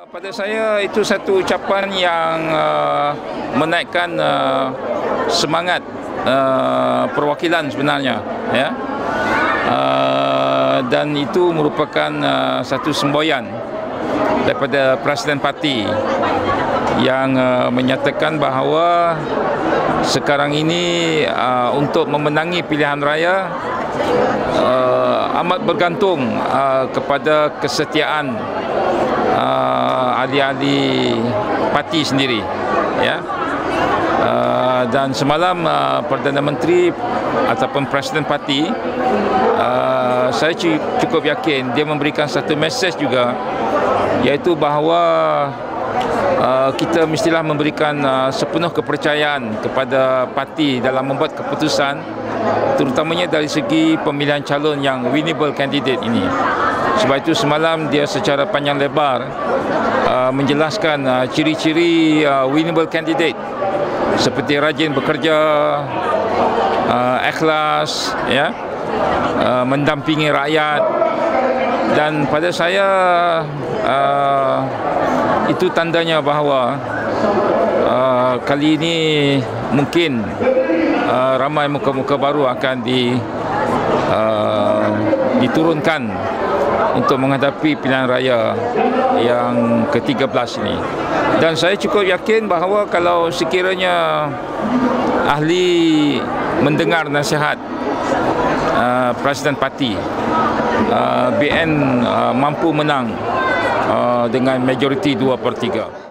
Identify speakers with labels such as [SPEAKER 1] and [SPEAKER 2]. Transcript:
[SPEAKER 1] Pada saya itu satu ucapan yang uh, menaikkan uh, semangat uh, perwakilan sebenarnya ya. Uh, dan itu merupakan uh, satu semboyan daripada Presiden Parti yang uh, menyatakan bahawa sekarang ini uh, untuk memenangi pilihan raya uh, amat bergantung uh, kepada kesetiaan uh, ahli-ahli parti sendiri ya. Uh, dan semalam uh, Perdana Menteri ataupun Presiden Parti uh, saya cukup yakin dia memberikan satu mesej juga iaitu bahawa uh, kita mestilah memberikan uh, sepenuh kepercayaan kepada parti dalam membuat keputusan terutamanya dari segi pemilihan calon yang winnable candidate ini sebab itu semalam dia secara panjang lebar uh, menjelaskan uh, ciri-ciri uh, winnable candidate. Seperti rajin bekerja, uh, ikhlas, ya, uh, mendampingi rakyat. Dan pada saya uh, itu tandanya bahawa uh, kali ini mungkin uh, ramai muka-muka baru akan di uh, diturunkan untuk menghadapi pilihan raya yang ke-13 ini. Dan saya cukup yakin bahawa kalau sekiranya ahli mendengar nasihat uh, Presiden Parti uh, BN uh, mampu menang uh, dengan majoriti 2 per 3.